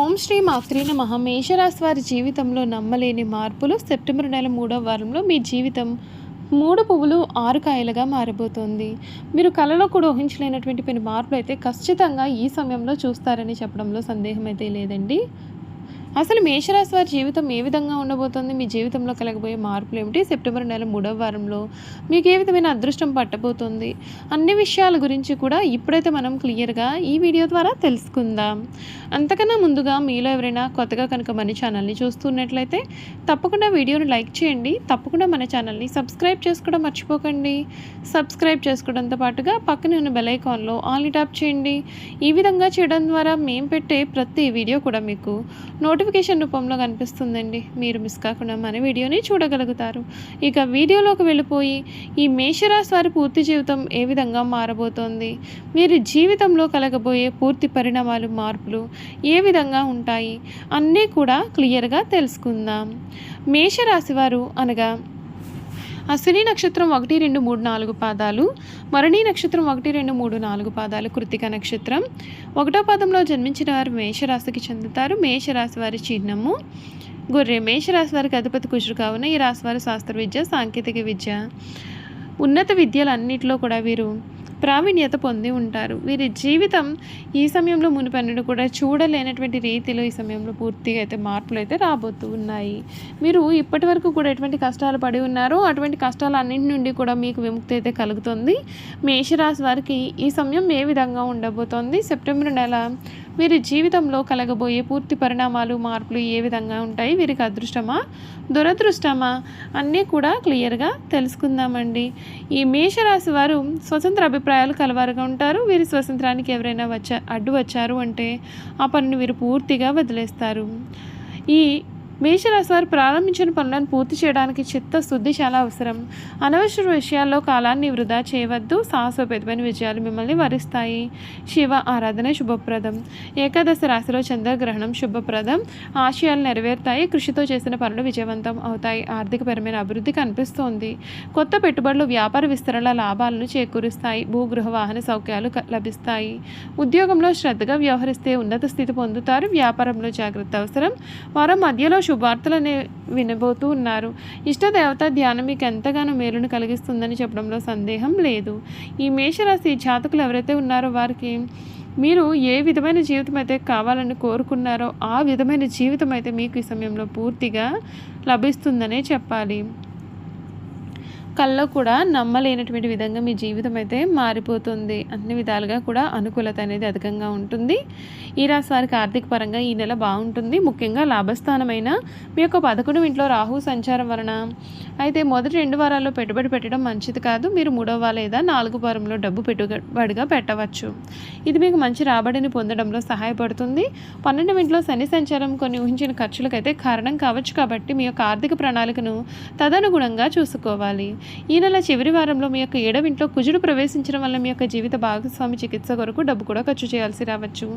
ఓం శ్రీ మాత్రి నమ. మేషరాశి వారి జీవితంలో నమ్మలేని మార్పులు సెప్టెంబర్ నెల మూడవ వారంలో మీ జీవితం మూడు పువ్వులు ఆరు కాయలుగా మారబోతోంది. మీరు కలలో కూడా ఊహించలేనటువంటి కొన్ని మార్పులు అయితే ఖచ్చితంగా ఈ సమయంలో చూస్తారని చెప్పడంలో సందేహం అయితే లేదండి. అసలు మేషరాశి వారి జీవితం ఏ విధంగా ఉండబోతోంది? మీ జీవితంలో కలగబోయే మార్పులు ఏమిటి? సెప్టెంబర్ నెల మూడవ వారంలో మీకు ఏ విధమైన అదృష్టం పట్టబోతోంది? అన్ని విషయాల గురించి కూడా ఇప్పుడైతే మనం క్లియర్గా ఈ వీడియో ద్వారా తెలుసుకుందాం. అంతకన్నా ముందుగా మీలో ఎవరైనా కొత్తగా కనుక మన ఛానల్ని చూస్తున్నట్లయితే తప్పకుండా వీడియోని లైక్ చేయండి. తప్పకుండా మన ఛానల్ని సబ్స్క్రైబ్ చేసుకోవడం మర్చిపోకండి. సబ్స్క్రైబ్ చేసుకోవడంతో పాటుగా పక్కనే ఉన్న బెల్ ఐకాన్లో ఆల్ని ట్యాప్ చేయండి. ఈ విధంగా చేయడం ద్వారా మేము పెట్టే ప్రతి వీడియో కూడా మీకు నోటిఫికేషన్ రూపంలో కనిపిస్తుందండి. మీరు మిస్ కాకుండా మన వీడియోని చూడగలుగుతారు. ఇక వీడియోలోకి వెళ్ళిపోయి ఈ మేషరాశి వారి పూర్తి జీవితం ఏ విధంగా మారబోతోంది? మీరు జీవితంలో కలగబోయే పూర్తి పరిణామాలు మార్పులు ఏ విధంగా ఉంటాయి? అన్నీ కూడా క్లియర్గా తెలుసుకుందాం. మేషరాశి వారు అనగా అశ్విని నక్షత్రం ఒకటి రెండు మూడు నాలుగు పాదాలు మరణి నక్షత్రం ఒకటి రెండు మూడు నాలుగు పాదాలు కృతిక నక్షత్రం. ఒకటో పాదంలో జన్మించిన వారు మేషరాశికి చెందుతారు. మేషరాశి వారి చిహ్నము గొర్రె. మేషరాశి వారికి అధిపతి కుజుడు కావున ఈ రాశి వారి శాస్త్ర విద్య సాంకేతిక విద్య ఉన్నత విద్యలన్నిటిలో కూడా వీరు ప్రావీణ్యత పొంది ఉంటారు. వీరి జీవితం ఈ సమయంలో మునిపన్నడు కూడా చూడలేనటువంటి రీతిలో ఈ సమయంలో పూర్తిగా అయితే మార్పులు అయితే రాబోతూ ఉన్నాయి. మీరు ఇప్పటి వరకు కూడా ఎటువంటి కష్టాలు పడి ఉన్నారో అటువంటి కష్టాలు అన్నింటి నుండి కూడా మీకు విముక్తి అయితే కలుగుతుంది. మేషరాశి వారికి ఈ సమయం ఏ విధంగా ఉండబోతోంది? సెప్టెంబర్ నెల వీరి జీవితంలో కలగబోయే పూర్తి పరిణామాలు మార్పులు ఏ విధంగా ఉంటాయి? వీరికి అదృష్టమా? దురదృష్టమా? అన్నీ కూడా క్లియర్గా తెలుసుకుందామండి. ఈ మేషరాశి వారు స్వతంత్ర అభిప్రాయాలు కలవారుగా ఉంటారు. వీరి స్వతంత్రానికి ఎవరైనా వచ్చా అడ్డు వచ్చారు అంటే ఆ పనిని వీరు పూర్తిగా వదిలేస్తారు. ఈ మేషరాశి వారు ప్రారంభించిన పనులను పూర్తి చేయడానికి చిత్తశుద్ధి చాలా అవసరం. అనవసర విషయాల్లో కాలాన్ని వృధా చేయవద్దు. సాహసోపేతమైన విజయాలు మిమ్మల్ని వరిస్తాయి. శివ ఆరాధన శుభప్రదం. ఏకాదశి రాశిలో చంద్రగ్రహణం శుభప్రదం. ఆశయాలు నెరవేరుతాయి. కృషితో చేసిన పనులు విజయవంతం అవుతాయి. ఆర్థికపరమైన అభివృద్ధి కనిపిస్తోంది. కొత్త పెట్టుబడులు వ్యాపార విస్తరణ లాభాలను చేకూరుస్తాయి. భూగృహ వాహన సౌఖ్యాలు లభిస్తాయి. ఉద్యోగంలో శ్రద్ధగా వ్యవహరిస్తే ఉన్నత స్థితి పొందుతారు. వ్యాపారంలో జాగ్రత్త అవసరం. వారం మధ్యలో శుభార్తలనే వినబోతూ ఉన్నారు. ఇష్టదేవత ధ్యానం మీకు ఎంతగానో మేలును కలిగిస్తుందని చెప్పడంలో సందేహం లేదు. ఈ మేషరాశి జాతకులు ఎవరైతే ఉన్నారో వారికి మీరు ఏ విధమైన జీవితం అయితే కావాలని కోరుకున్నారో ఆ విధమైన జీవితం అయితే మీకు ఈ సమయంలో పూర్తిగా లభిస్తుందనే చెప్పాలి. కల్లో కూడా నమ్మలేనటువంటి విధంగా మీ జీవితం అయితే మారిపోతుంది. అన్ని విధాలుగా కూడా అనుకూలత అనేది అధికంగా ఉంటుంది. ఈ రాశి వారికి ఆర్థిక పరంగా ఈ నెల బాగుంటుంది. ముఖ్యంగా లాభస్థానమైన మీ యొక్క పదకొండు ఇంట్లో రాహు సంచారం వలన. అయితే మొదటి రెండు వారాల్లో పెట్టుబడి పెట్టడం మంచిది కాదు. మీరు మూడవ లేదా నాలుగు వారంలో డబ్బు పెట్టుబడిగా పెట్టవచ్చు. ఇది మీకు మంచి రాబడిని పొందడంలో సహాయపడుతుంది. పన్నెండు ఇంట్లో శని సంచారం కొన్ని ఊహించిన ఖర్చులకైతే కారణం కావచ్చు కాబట్టి మీ యొక్క ఆర్థిక ప్రణాళికను తదనుగుణంగా చూసుకోవాలి. ఈ నెల చివరి వారంలో మీ యొక్క ఏడవ ఇంట్లో కుజుడు ప్రవేశించడం వల్ల మీ యొక్క జీవిత భాగస్వామి చికిత్స కొరకు డబ్బు కూడా ఖర్చు చేయాల్సి రావచ్చు.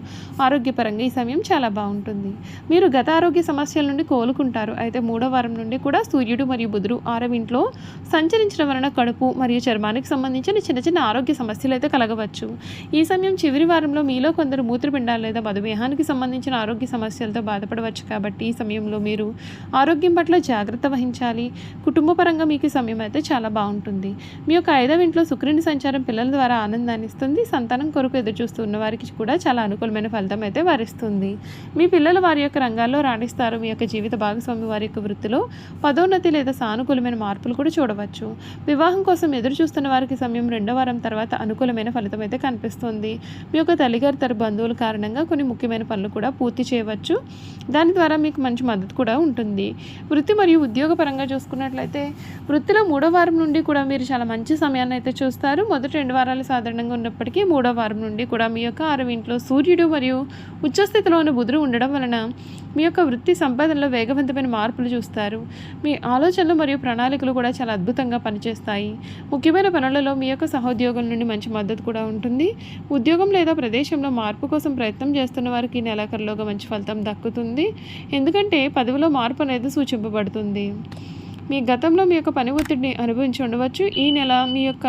ఆరోగ్యపరంగా ఈ సమయం చాలా బాగుంటుంది. మీరు గత ఆరోగ్య సమస్యల నుండి కోలుకుంటారు. అయితే మూడో వారం నుండి కూడా సూర్యుడు మరియు బుధుడు ఆరవింట్లో సంచరించడం వలన కడుపు మరియు చర్మానికి సంబంధించిన చిన్న చిన్న ఆరోగ్య సమస్యలు అయితే కలగవచ్చు. ఈ సమయం చివరి వారంలో మీలో కొందరు మూత్రపిండాలు లేదా మధుమేహానికి సంబంధించిన ఆరోగ్య సమస్యలతో బాధపడవచ్చు కాబట్టి ఈ సమయంలో మీరు ఆరోగ్యం పట్ల జాగ్రత్త వహించాలి. కుటుంబ పరంగా మీకు సమయం అయితే చాలా బాగుంటుంది. మీ యొక్క ఐదవ ఇంట్లో శుక్రుని సంచారం పిల్లల ద్వారా ఆనందాన్ని ఇస్తుంది. సంతానం కొరకు ఎదురు చూస్తున్న వారికి కూడా చాలా అనుకూలమైన ఫలితం అయితే వారిస్తుంది. మీ పిల్లలు వారి యొక్క రంగాల్లో రాణిస్తారు. మీ యొక్క జీవిత భాగస్వామి వారి యొక్క వృత్తిలో పదోన్నతి లేదా సానుకూలమైన మార్పులు కూడా చూడవచ్చు. వివాహం కోసం ఎదురు చూస్తున్న వారికి సమయం రెండో వారం తర్వాత అనుకూలమైన ఫలితం అయితే కనిపిస్తుంది. మీ యొక్క తల్లిగారి తర బంధువుల కారణంగా కొన్ని ముఖ్యమైన పనులు కూడా పూర్తి చేయవచ్చు. దాని ద్వారా మీకు మంచి మద్దతు కూడా ఉంటుంది. వృత్తి మరియు ఉద్యోగపరంగా చూసుకున్నట్లయితే వృత్తిలో మూడో వారం వారం నుండి కూడా మీరు చాలా మంచి సమయాన్ని అయితే చూస్తారు. మొదటి రెండు వారాలు సాధారణంగా ఉన్నప్పటికీ మూడో వారం నుండి కూడా మీ యొక్క ఆరవ ఇంట్లో సూర్యుడు మరియు ఉచ్చస్థితిలో ఉన్న బుధుడు ఉండడం వలన మీ యొక్క వృత్తి సంపాదనలో వేగవంతమైన మార్పులు చూస్తారు. మీ ఆలోచనలు మరియు ప్రణాళికలు కూడా చాలా అద్భుతంగా పనిచేస్తాయి. ముఖ్యమైన పనులలో మీ యొక్క సహోద్యోగుల నుండి మంచి మద్దతు కూడా ఉంటుంది. ఉద్యోగం లేదా ప్రదేశంలో మార్పు కోసం ప్రయత్నం చేస్తున్న వారికి నెలాఖరులోగా మంచి ఫలితం దక్కుతుంది. ఎందుకంటే పదవిలో మార్పు అనేది సూచింపబడుతుంది. మీ గతంలో మీ యొక్క పని ఒత్తిడిని అనుభవించి ఉండవచ్చు. ఈ నెల మీ యొక్క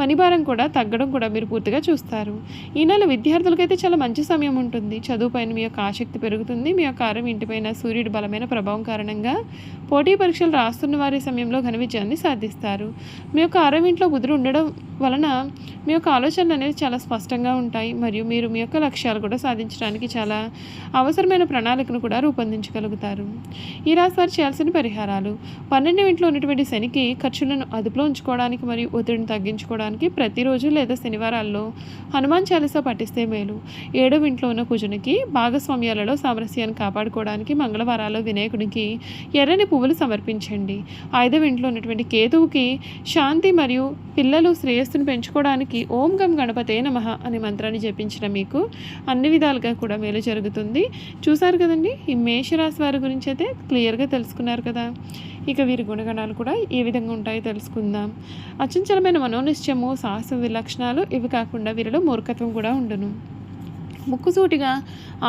పని భారం కూడా తగ్గడం కూడా మీరు పూర్తిగా చూస్తారు. ఈ నెల విద్యార్థులకైతే చాలా మంచి సమయం ఉంటుంది. చదువుపైన మీ యొక్క ఆసక్తి పెరుగుతుంది. మీ యొక్క ఆరం ఇంటిపైన సూర్యుడి బలమైన ప్రభావం కారణంగా పోటీ పరీక్షలు రాస్తున్న వారి సమయంలో ఘన విజయాన్ని సాధిస్తారు. మీ యొక్క ఆరం ఇంట్లో కుదురు ఉండడం వలన మీ యొక్క ఆలోచనలు అనేవి చాలా స్పష్టంగా ఉంటాయి మరియు మీరు మీ యొక్క లక్ష్యాలు కూడా సాధించడానికి చాలా అవసరమైన ప్రణాళికను కూడా రూపొందించగలుగుతారు. ఈ రాశి వారు చేయాల్సిన పరిహారాలు పన్నెండు ఇంట్లో ఉన్నటువంటి శనికి ఖర్చులను అదుపులో ఉంచుకోవడానికి మరియు ఒత్తిడిని తగ్గించుకోవడానికి ప్రతిరోజు లేదా శనివారాల్లో హనుమాన్ చాలీసా పఠిస్తే మేలు. ఏడవ ఇంట్లో ఉన్న కుజునికి భాగస్వామ్యాలలో సామరస్యాన్ని కాపాడుకోవడానికి మంగళవారాల్లో వినాయకుడికి ఎర్రని పువ్వులు సమర్పించండి. ఐదవ ఇంట్లో ఉన్నటువంటి కేతువుకి శాంతి మరియు పిల్లలు శ్రేయస్సును పెంచుకోవడానికి ఓం గం గణపతే నమః అనే మంత్రాన్ని జపించిన మీకు అన్ని విధాలుగా కూడా మేలు జరుగుతుంది. చూసారు కదండి? ఈ మేషరాశి వారి గురించి అయితే క్లియర్గా తెలుసుకున్నారు కదా. ఇక వీరి గుణగణాలు కూడా ఏ విధంగా ఉంటాయో తెలుసుకుందాం. అచంచలమైన మనోనిశ్చయము సాహస విలక్షణాలు ఇవి కాకుండా వీరిలో మూర్ఖత్వం కూడా ఉండును. ముక్కుసూటిగా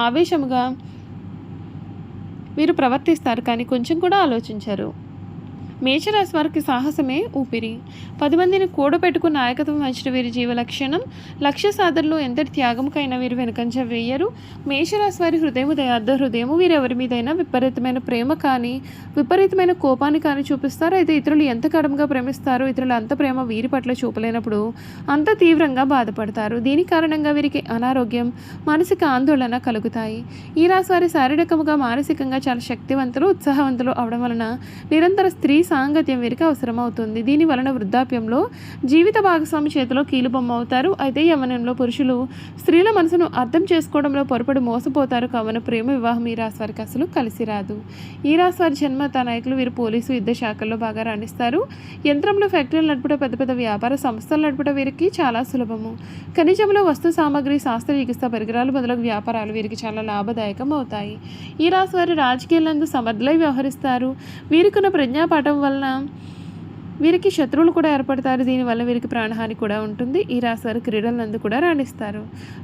ఆవేశముగా వీరు ప్రవర్తిస్తారు కానీ కొంచెం కూడా ఆలోచించరు. మేషరాశి వారికి సాహసమే ఊపిరి. పది మందిని కూడబెట్టుకుని నాయకత్వం వహించిన వీరి జీవ లక్షణం లక్ష్య సాధనలో ఎంతటి త్యాగంకైనా వీరు వెనుకంచ వేయరు. మేషరాశి వారి హృదయం దయార్థ హృదయం వీరు ఎవరి మీదైనా విపరీతమైన ప్రేమ కానీ విపరీతమైన కోపాన్ని కానీ చూపిస్తారు. అయితే ఇతరులు ఎంత కడంగా ప్రేమిస్తారో ఇతరులు అంత ప్రేమ వీరి పట్ల చూపలేనప్పుడు అంత తీవ్రంగా బాధపడతారు. దీని కారణంగా వీరికి అనారోగ్యం మానసిక ఆందోళన కలుగుతాయి. ఈ రాశి వారి శారీరకముగా మానసికంగా చాలా శక్తివంతులు ఉత్సాహవంతులు అవడం వలన నిరంతర స్త్రీ సాంగత్యం వీరికి అవసరమవుతుంది. దీని వలన వృద్ధాప్యంలో జీవిత భాగస్వామి చేతిలో కీలుబొమ్మ అవుతారు అయితే యవనంలో పురుషులు స్త్రీల మనసును అర్థం చేసుకోవడంలో పొరపడి మోసపోతారు. కావున ప్రేమ వివాహం ఈ రాశి వారికి అసలు కలిసి రాదు. ఈ రాశి వారి జన్మత నాయకులు వీరు పోలీసు యుద్ధ శాఖల్లో బాగా రాణిస్తారు. యంత్రంలో ఫ్యాక్టరీలు నడుపుట పెద్ద పెద్ద వ్యాపార సంస్థలు నడుపుట వీరికి చాలా సులభము. ఖనిజంలో వస్తు సామాగ్రి శాస్త్ర చికిత్స పరికరాలు మొదలగు వ్యాపారాలు వీరికి చాలా లాభదాయకం అవుతాయి ఈ రాశి వారి రాజకీయాలందు సమర్థులై వ్యవహరిస్తారు. వీరికున్న ప్రజ్ఞాపాఠం వలన వీరికి శత్రువులు కూడా ఏర్పడతారు. దీనివల్ల వీరికి ప్రాణహాని కూడా ఉంటుంది. ఈ రాశి వారు క్రీడలందు కూడా రాణిస్తారు.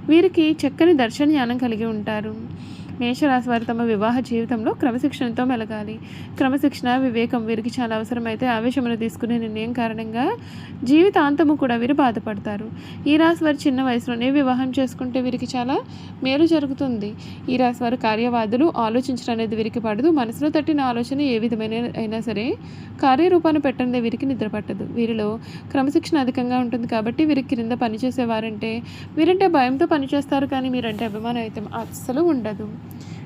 వీరికి చక్కని దర్శన జ్ఞానం కలిగి ఉంటారు. మేషరాశి వారు తమ వివాహ జీవితంలో క్రమశిక్షణతో మెలగాలి. క్రమశిక్షణ వివేకం వీరికి చాలా అవసరమైతే ఆవేశమును తీసుకునే నిర్ణయం కారణంగా జీవితాంతము కూడా వీరు బాధపడతారు. ఈ రాశి వారు చిన్న వయసులోనే వివాహం చేసుకుంటే వీరికి చాలా మేలు జరుగుతుంది. ఈ రాశి వారు కార్యవాదులు ఆలోచించడం అనేది వీరికి పడదు. మనసులో తట్టిన ఆలోచన ఏ విధమైన అయినా సరే కార్యరూపాన్ని పెట్టండి వీరికి నిద్ర పట్టదు. వీరిలో క్రమశిక్షణ అధికంగా ఉంటుంది కాబట్టి వీరికి క్రింద పనిచేసేవారంటే వీరంటే భయంతో పనిచేస్తారు కానీ మీరంటే అభిమానం అయితే అస్సలు ఉండదు.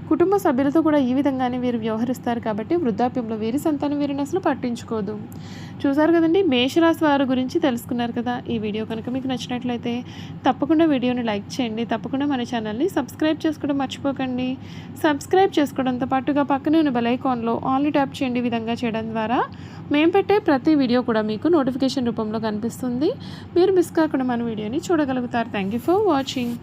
కుటుంబ సభ్యులతో కూడా ఈ విధంగానే వీరు వ్యవహరిస్తారు కాబట్టి వృద్ధాప్యంలో వీరి సంతానం వీరిని అసలు పట్టించుకోదు. చూసారు కదండి? మేషరాశి వారి గురించి తెలుసుకున్నారు కదా? ఈ వీడియో కనుక మీకు నచ్చినట్లయితే తప్పకుండా వీడియోని లైక్ చేయండి. తప్పకుండా మన ఛానల్ని సబ్స్క్రైబ్ చేసుకోవడం మర్చిపోకండి. సబ్స్క్రైబ్ చేసుకోవడంతో పాటుగా పక్కనే ఉన్న బెల్ ఐకాన్లో ఆన్లీ ట్యాప్ చేయండి. విధంగా చేయడం ద్వారా మేము పెట్టే ప్రతి వీడియో కూడా మీకు నోటిఫికేషన్ రూపంలో కనిపిస్తుంది. మీరు మిస్ కాకుండా మన వీడియోని చూడగలుగుతారు. Thank you for watching.